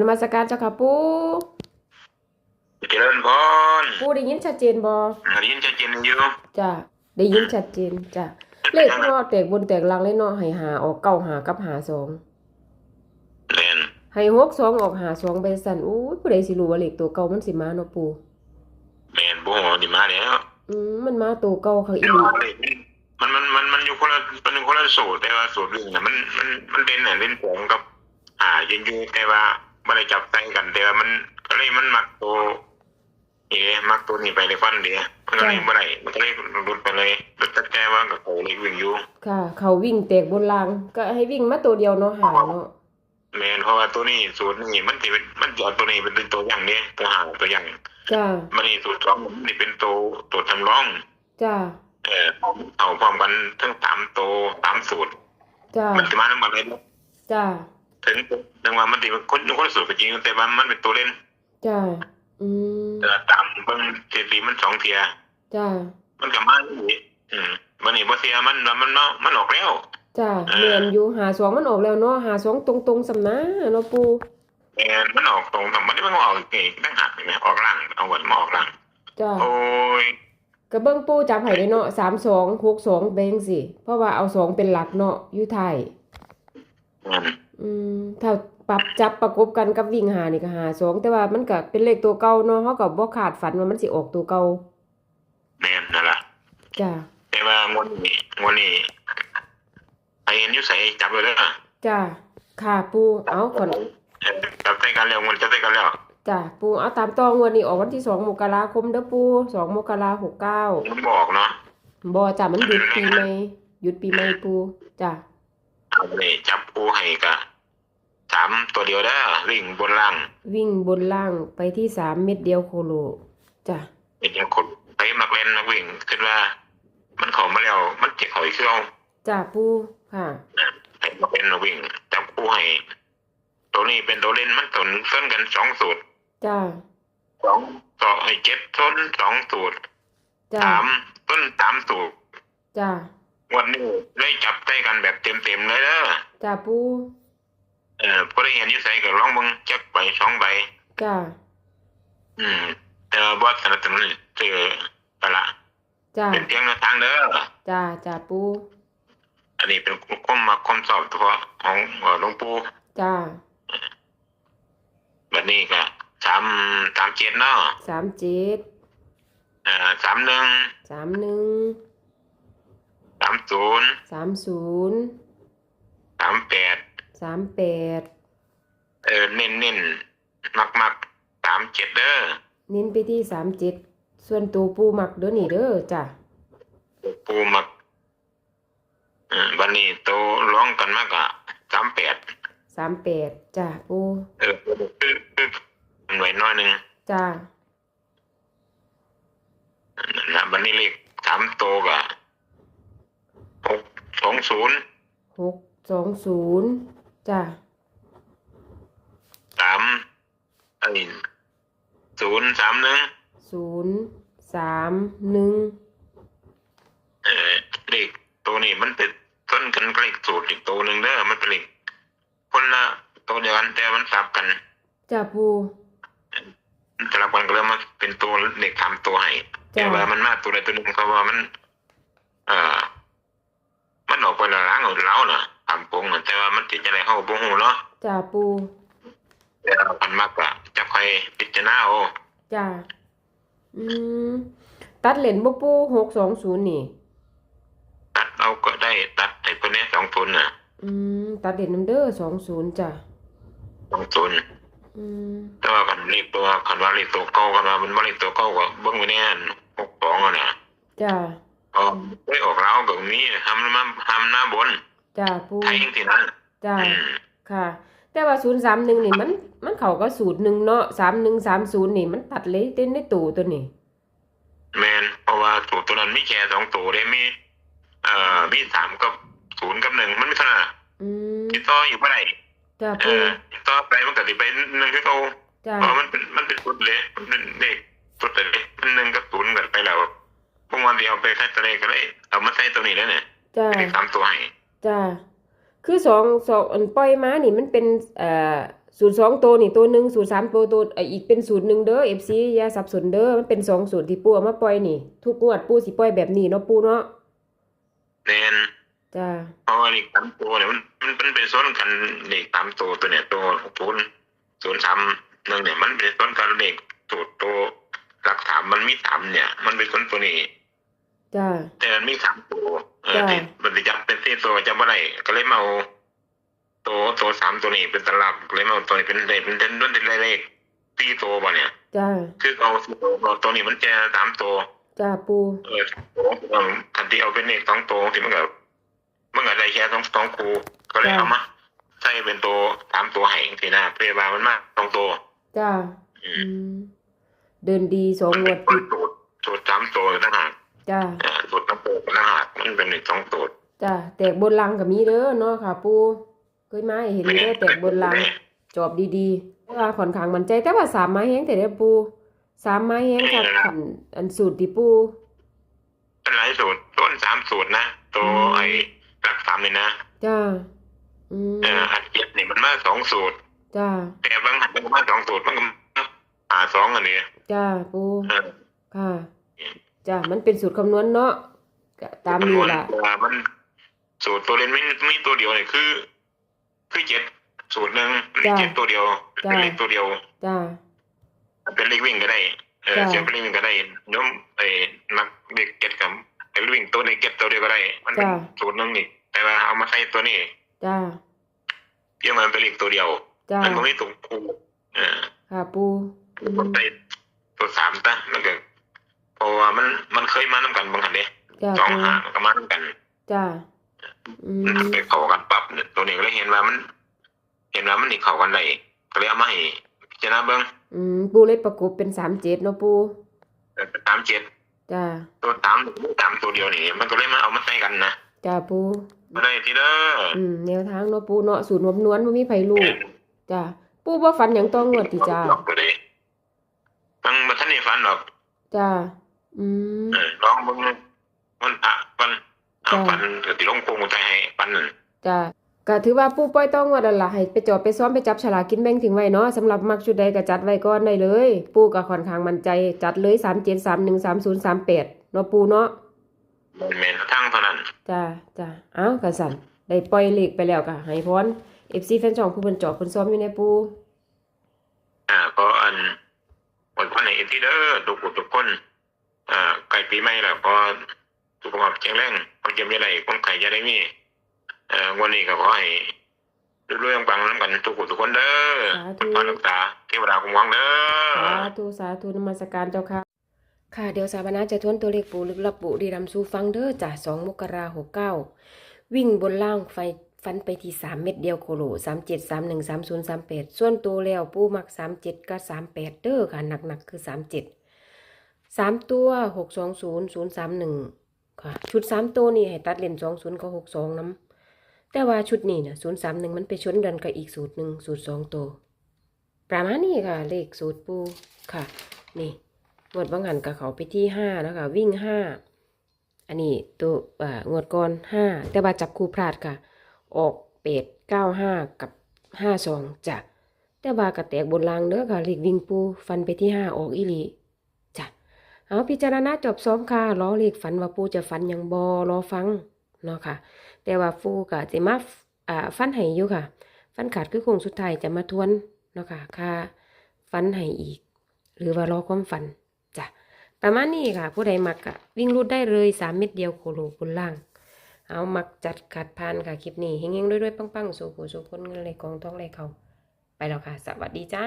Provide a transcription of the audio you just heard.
นมัสการเจ้าค่ะปูเจริญพรปูได้ยินชัดเจนบ่ได้ยินชัดเจนอยู่จ้ะได้ยินชัดเจนจ้ะเลขเนาะแตกบนแตกล่างเลยเนาะให้หาออกเก้าหากับหาสองเล่นให้หกสองออกหาสองไปสั่นอู้ยผู้ใดสิรู้ว่าเลขตัวเก่ามันสิมาเนาะปูเล่นบ่ฮู้นี่มาแล้วอืมมันมาตัวเก่าเขาอีแต่หลีว่าเลขมันมันมันมันอยู่คนละมันเป็นคนละสูตรแต่ว่าสูตรอื่นน่ะมันมันมันเล่นน่ะเล่นผงกับหายืนอยู่แต่ว่า บ่ได้จับใส่กันแต่ว่ามันก็เลยมันมักตัวเอ๋มักตัวนี้ไปเลยฟันเดียวมันก็เลยบ่ได้มันก็เลยหลุดไปเลยหลุดแต่แต่ว่าก็เขาเลยวิ่งอยู่ค่ะ เขาวิ่งแตกบนราง ก็ให้วิ่งมาตัวเดียวเนาะหาเนาะแม่นเพราะว่าตัวนี้สูตรนี้มันสิเป็นมันจะเอาตัวนี้เป็นตัวอย่างนี้ตัวหาตัวอย่างจ้ามันนี่สูตรสองนี่เป็นตัวตัวจำลองจ้าเออเอาพร้อมกันทั้งสามตัวสามสูตรจ้ามันจะมาทั้งหมดเลยจ้า ถึงถึงว่ามันติมันคนคนละสูตรก็จริงแต่ว่ามันเป็นตัวเล่นจ้าอืมเออตามเบิ่งเสียมันสองเทียจ้ามันก็มาอยู่นี่อืมมันนี่บ่เสียมันมันมันมันออกแล้วจ้าเออเรียนอยู่หาสองมันออกแล้วเนาะหาสองตรงๆสำนะเนาะปูเออมันออกตรงแต่มันไม่มันออกเองตั้งหักเลยออกล่างเอาไว้มาออกล่างจ้าโอ้ยก็เบิ่งปูจับให้ได้เนาะสามสองหกสองเบงสิเพราะว่าเอาสองเป็นหลักเนาะอยู่ไทยอืม อืมถ้าปรับจับประกบกันกับวิ่งหานี่ก็หาสองแต่ว่ามันก็เป็นเลขตัวเก่าเนาะเฮาก็บ่ขาดฝันว่ามันสิออกตัวเก่าแม่นนั่นล่ะจ้าแต่ว่างวดนี้งวดนี้ไอ้เห็นอยู่ใส่จับไว้แล้วจ้าค่ะปูเอาก่อนจับใส่กันแล้วงวดจับใส่กันแล้วจ้าปูเอาตามต่องวดนี้ออกวันที่สองมกราคมเด้อปูสองมกราหกเก้ามันบอกเนาะบ่จ้ามันหยุดปีใหม่หยุดปีใหม่ปูจ้าเอานี่จับปูให้กะ สามตัวเดียวได้อวิ่งบนล่างวิ่งบนล่างไปที่สามเม็ดเดียวโคโลจ้าเป็นยังคนไปมักเล่นนักวิ่งคิดว่า มันเข้ามาแล้วมันจะเข้าอีกคือเอาจ้าปูค่ะให้มักเล่นนักวิ่งจับปูให้ตัวนี้เป็นตัวเล่นมันต้นส้นกันสองสูตรจ้าสองต่อให้เจ็ดต้นสองสูตรจ้าสามต้นสามสูตรจ้าวันนี้ได้จับใส่กันแบบเต็มๆเลยเด้อจ้าปู เออพอได้เห็นอยิ่ใส่ก็ลองเบิ่งจักใบสองใบจ้าอืม แต่ว่าบ่สนับสนุนซื้อไปละจ้าเป็นเพียงแนวทางเด้อจ้าจ้าปูอันนี้เป็นความมาความสอบเฉพาะของเอ่อหลวงปู่จ้าบัดนี้ก็สามสามเจ็ดเนาะสามเจ็ดเอ่อสามหนึ่งสามหนึ่งสามศูนย์สามศูนย์สามแปด สามแปดเออเน้นเน้นมักมักสามเจ็ดเด้อเน้นไปที่สามเจ็ดส่วนตัวปูหมักเด้อนี่เด้อจ้าปูมักเออบัดนี้โตร้องกันมากอะสามแปดสามแปดจ้าปูเออคือคือมันไว้น้อยหนึ่งจ้านั่นนะบัดนี้เลขสามโตวก็หกสองศูนย์หกสองศูนย์ จ้าสามไอ้ศูนย์สามหนึ่งศูนย์สามหนึ่งเออเลขตัวนี้มันเป็นต้นกันกับเลขสูตรอีกตัวหนึ่งเด้อมันเป็นเลขคนละตัวเดียวกันแต่มันสับกันจ้าปูมันสลับกันก็เลยมาเป็นตัวเลขทำตัวให้จ้ะแต่ว่ามันมาตัวใดตัวหนึ่งเขาว่ามัน เอ่อมันออกไปละล้างออกเล้าน่ะ ทำปงน่ะแต่ว่ามันติดจะไรเข้าบ่ฮู้เนาะจ้าปูแต่ว่ามันมากกว่าจะค่อยพิจารณาเอาจ้าอืมตัดเหรียญบ่ปูหกสองศูนย์นี่ ตัดเอาก็ได้ตัดไอ้ตัวเนี้ยสองศูนย์น่ะอืมตัดเหรียญน้ำเด้อสองศูนย์จ้าสองศูนย์อืมแต่ว่าคันเลขตัวคันว่าเลขตัวเก่าคันว่ามันบ่เลขตัวเก่าก็เบิ่งไว้แน่หกสองอะนะจ้าอ๋อได้ออกแล้วก็มีทำมาทำหน้าบน จ้าปูไทยจริงๆนะจ้าอืมค่ะ แต่ว่าศูนย์สามหนึ่งนี่มันมันเขาก็สูตรหนึ่งเนาะสามหนึ่งสามศูนย์นี่มันตัดเลยเต้นในตู่ตัวนี่แมนเพราะว่าตัวตัวนั้นมีแค่สองตัวได้มี เอ่อมีสามกับศูนย์กับหนึ่งมันไม่เท่านั้นอืมที่ต่ออยู่เมื่อไหร่จ้าเอปูอที่ต่อไปมันก็สิไปหนึ่งที่เขาจ้าเพราะมันเป็นมันเป็นสุดเลยมันเป็นเลขสุดเลยมันหนึ่งกับศูนย์กันไปแล้วพวกมันเดียวไปใช้ตัวเลขก็เลยเอามาใช้ตัวนี้แล้วเนี่ยจ้าเลขสามตัวให้ จ้าคือสองสองอันปล่อยมานี่มันเป็นเอ่อสูตรสองตัวนี่ตัวหนึ่งสูตรสามตัวตัวไออีกเป็นสูตรหนึ่งเด้อเอฟซีอย่าสับสนเด้อมันเป็นสองสูตรที่ปูเอามาปล่อยนี่ ทุกงวดปูสิปล่อยแบบนี้เนาะปูเนาะแน่นจ้าเพราะว่าเลขสามตัวเนี่ยมันมันมันเป็นส่วนกันเลขสามตัวตัวเนี่ยตัวศูนย์ศูนย์สามหนึ่งเนี่ยมันเป็นส่วนกันเลขสูตรตัวหลักสามมันมีสามเนี่ย มันเป็นส่วนตัวนี้จ้าแต่มันมีสามตัว เออจ้ะที่มันจะจำเป็นที่ตัวจำว่าไรก็เลยมาเอาตัวตัวสามตัวนี้เป็นตลับก็เลยมาเอาตัวนี้เป็นเลขเป็นเป็นเป็นเลขตีตัวบ่เนี่ยจ้าคือเอาตัวตัวนี้มันจะสามตัวจ้าปูเออเออทันทีเอาเป็นเลขสองตัวที่มันก็มันก็ได้แค่สองสองคูก็เลยเอามาใส่เป็นตัวสามตัวให้ทีนะเพื่อว่ามันมากสองตัวจ้าอือืมมเดินดีสองมันงเป็วนดตัติวดสูตรสูตรสามตัวต่างหากจ้าเออสูตรสามตัวต่างหาก มันเป็นหนึ่งสองตัวจ้าแตกบนลังก็มีเด้อเนาะค่ะ ปูเคยมาให้เห็นอยู่เด้อแตกบนลังจอบดีๆแต่ว่าค่อนข้างมั่นใจแต่ว่าสามไม้แห้งแต่เด้อปูสามไม้แห้งค่ะขันอันสูตรที่ปูเป็นหลายสูตรต้นสามสูตรนะตัวอืมไอ้หลักสามนี่นะจ้าอืมเอออัดเจ็ดนี่มันมาสองสูตรจ้าแต่บางหันมันก็มาสองสูตรมันก็มาหาสองอันนี้จ้าปูเออค่ะจ้ามันเป็นสูตรคำนวณเนาะ ก็ตามนี้ล่ะแต่ว่ามันสูตรตัวเล่นไม่ไม่ตัวเดียวเนี่ยคือ คือเจ็ดสูตรหนึ่งเลขจ้ะเจ็ดตัวเดียวจ้ะเป็นเลขตัวเดียวจ้าเป็นเลขวิ่งก็ได้เออจ้ะเสียงเป็นเลขวิ่งก็ได้โน้มไอ้นักเลขเก็ตกับไอ้วิ่งตัวเลขเก็ตตัวเดียวก็ได้ มันเป็นจ้ะสูตรหนึ่งนี่แต่ว่าเอามาใส่ตัวนี้จ้าเยี่ยมมันเป็นเลขตัวเดียวจ้ามันก็ไม่ตรงคูเออค่ะปูอืมใส่ตัวสามตะมันก็เพราะว่ามันมันเคยมาน้ำกันบางหันเด้ จ้าสองปูหางก็มาน้ำกันจ้าอืมมันไปเข้ากันปั๊บเนี่ยตัวนี้ก็เลยเห็นว่ามัน เห็นว่ามันนี่เข้ากันได้ก็เลยเอามาให้พิจารณาเบิ่งอืมปูเลยประกบเป็นสามเจ็ดเนาะปูสามเจ็ดจ้าตัวสามสามตัวเดียวนี่มันก็เลยมาเอามาใส่กันนะจ้าปูมาได้ทีเด้ออืมแนวทางเนาะปูเนาะสูตรนวมนวลบ่มีไผรู้จ้าปูบ่ฝันหยังต้องงวดติจ้าก็เลยมันมันท่านนี่ฟันหรอกจ้าอืมเออลองเบิ่ง มันพระฟันเอาจ้ะฟันก็ติลงโคงใจให้ฟันนั่นจ้าก็ถือว่าปูปล่อยต้องว่าดันล่ะให้ไปจอบไปซ้อมไปจับฉลากกินแบ่งถึงไว้เนาะสำหรับมักชุดใดก็จัดไว้ก่อนได้เลย ปูก็ค่อนข้างมั่นใจ จัดเลย37313038เนาะปูเนาะแม่นทางเท่านั้นจ้าจ้าเอ้ากันสั่นได้ปล่อยเลขไปแล้วก็ให้พร FC แฟนช่องผู้เพิ่นจอบเพิ่นซ้อมอยู่ในปูอ่าก็อันวันพันในที่เด้อทุกคนทุกคนอ่าใกล้ปีใหม่แล้วก็ สุขภาพแข็งแรงความเจ็บยังไงความไข่จะได้มีเอ่อวันนี้ก็ขอให้เรื่องปังน้ำกันทุกคนทุกคนเด้อคุณพระรักษาเทวดาคุ้มครองเด้อสาธุสาธุนมัสการเจ้าค่ะค่ะเดี๋ยวสาบานาจะทวนตัวเลขปูลึกลับปูดีรำสู่ฟังเด้อจ้ะ2มกราหกเก้าวิ่งบนล่างไฟฟันไปที่3เม็ดเดียวโคโล3 7 3 1 3 0 3 8ส่วนตัวแล้วปูมัก3 7กับ38เด้อค่ะหนักๆคือ37 3ตัว6 2 0 0 3 1 ค่ะ ชุด3ตัวนี่ให้ตัดเลน2 0กับ6 2น้ำแต่ว่าชุดนี้นะ0 3 1มันไปชนกันกับอีกสูตรหนึ่งสูตร2ตัวประมาณนี้ค่ะ เลขสูตรปูค่ะ นี่งวดบางหันกับเขาไปที่ห้าแล้วค่ะวิ่งห้าอันนี้ตัวงวดก่อนห้าแต่ว่าจับคู่พลาดค่ะ ออกเป็ดเก้าห้ากับห้าสองจ้ะแต่ว่ากระแตกบนรางเด้อค่ะเลขวิ่งปูฟันไปที่ห้าออกอีหลี เอาพิจารณาจบซ้อมค่ะล้อเลขฝันว่าปูจะฝันยังบอรอฟังเนาะค่ะ แต่ว่าฟูก็จะมาอ่าฟันให้อยู่ค่ะ ฟันขาดคือคงสุดท้ายจะมาทวนเนาะค่ะค่าฟันให้อีก หรือว่ารอความฝันจ้ะประมาณนี้ค่ะ ผู้ใดมักกะวิ่งรูดได้เลยสามเม็ดเดียวโคโลบนล่าง เอามักจัดขัดพานค่ะคลิปนี้เฮงๆด้วยๆปังๆสู่ผู้สู่คนเงินเลยกองท้องเลยเขาไปแล้วค่ะ สวัสดีจ้า